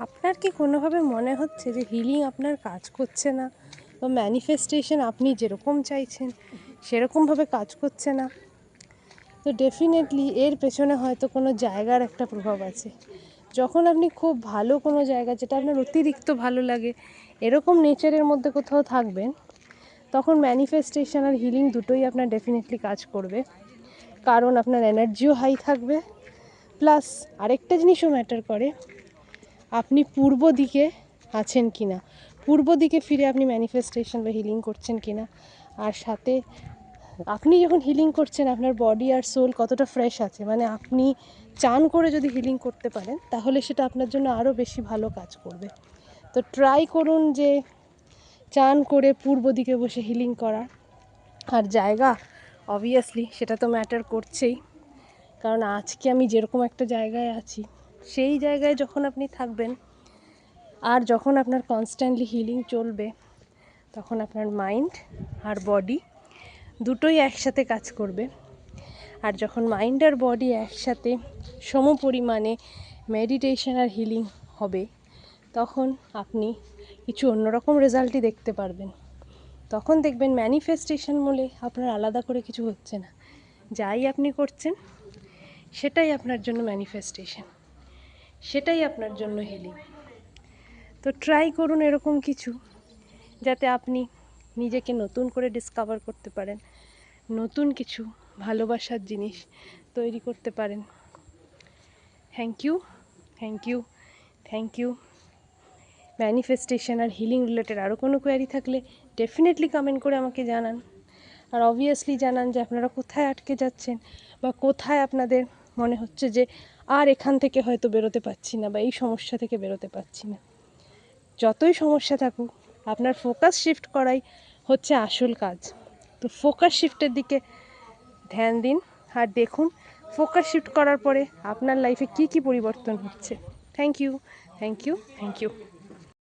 আপনার কি কোনোভাবে মনে হচ্ছে যে হিলিং আপনার কাজ করছে না? বা ম্যানিফেস্টেশন আপনি যেরকম চাইছেন, সেরকমভাবে কাজ করছে না? তো ডেফিনেটলি এর পেছনে হয়তো কোনো জায়গার একটা প্রভাব আছে। যখন আপনি খুব ভালো কোনো জায়গা, যেটা আপনার অতিরিক্ত ভালো লাগে, এরকম নেচারের মধ্যে কোথাও থাকবেন, তখন ম্যানিফেস্টেশন আর হিলিং দুটোই আপনার ডেফিনেটলি কাজ করবে। কারণ আপনার এনার্জিও হাই থাকবে। প্লাস আরেকটা জিনিসও ম্যাটার করে আপনি পূর্ব দিকে আছেন কি না পূর্ব দিকে ফিরে আপনি ম্যানিফেস্টেশন বা হিলিং করছেন কি না আর সাথে আপনি যখন হিলিং করছেন, আপনার বডি আর সোল কতটা ফ্রেশ আছে? মানে আপনি চান করে যদি হিলিং করতে পারেন, তাহলে সেটা আপনার জন্য আরও বেশি ভালো কাজ করবে। তো ট্রাই করুন যে চান করে পূর্ব দিকে বসে হিলিং করা আর জায়গা অবভিয়াসলি সেটা তো ম্যাটার করছেই। কারণ আজকে আমি যেরকম একটা জায়গায় আছি সেই জায়গায় যখন আপনি থাকবেন আর যখন আপনার কনস্ট্যান্টলি হিলিং চলবে, তখন আপনার মাইন্ড আর বডি দুটোই একসাথে কাজ করবে। আর যখন মাইন্ড আর বডি একসাথে সম পরিমাণে মেডিটেশন আর হিলিং হবে, তখন আপনি কিছু অন্যরকম রেজাল্টই দেখতে পারবেন। তখন দেখবেন ম্যানিফেস্টেশন বলে আপনার আলাদা করে কিছু হচ্ছে না। যাই আপনি করছেন, সেটাই আপনার জন্য ম্যানিফেস্টেশন সেটাই আপনার জন্য হেলি তো ট্রাই করুন এরকম কিছু, যাতে আপনি নিজেকে নতুন করে ডিসকভার করতে পারেন, নতুন কিছু ভালোবাসার জিনিস তৈরি করতে পারেন। Thank you thank you thank you manifestation R healing related আরও কোনো কোয়ারি থাকলে ডেফিনেটলি কমেন্ট করে আমাকে জানান। আর অবভিয়াসলি জানান যে আপনারা কোথায় আটকে যাচ্ছেন বা কোথায় আপনাদের মনে হচ্ছে যে আর এখান থেকে হয়তো বেরোতে পারছি না বা এই সমস্যা থেকে বেরোতে পারছি না। যতই সমস্যা থাকুক, আপনার ফোকাস শিফট করাই হচ্ছে আসল কাজ। তো ফোকাস শিফটের দিকে ধ্যান দিন আর দেখুন ফোকাস শিফট করার পরে আপনার লাইফে কি কি পরিবর্তন হচ্ছে। Thank you thank you thank you